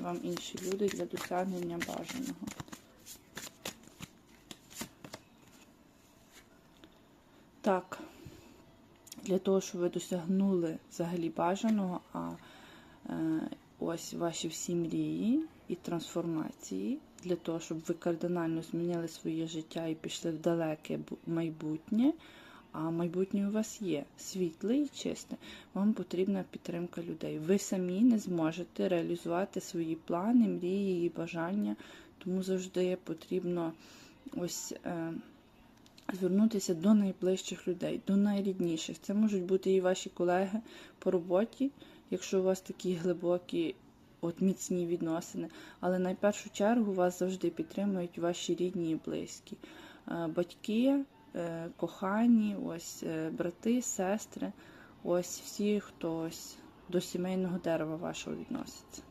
вам інші люди для досягнення бажаного. Так, для того, щоб ви досягнули взагалі бажаного, а е, ось ваші всі мрії і трансформації, для того, щоб ви кардинально змінили своє життя і пішли в далеке майбутнє. А майбутнє у вас є світле і чисте. Вам потрібна підтримка людей. Ви самі не зможете реалізувати свої плани, мрії і бажання, тому завжди потрібно ось. Е, звернутися до найближчих людей, до найрідніших. Це можуть бути і ваші колеги по роботі, якщо у вас такі глибокі, от міцні відносини. Але найпершу чергу вас завжди підтримують ваші рідні і близькі. Е, Батьки, кохані, ось е, брати, сестри, ось всі, хто ось до сімейного дерева вашого відноситься.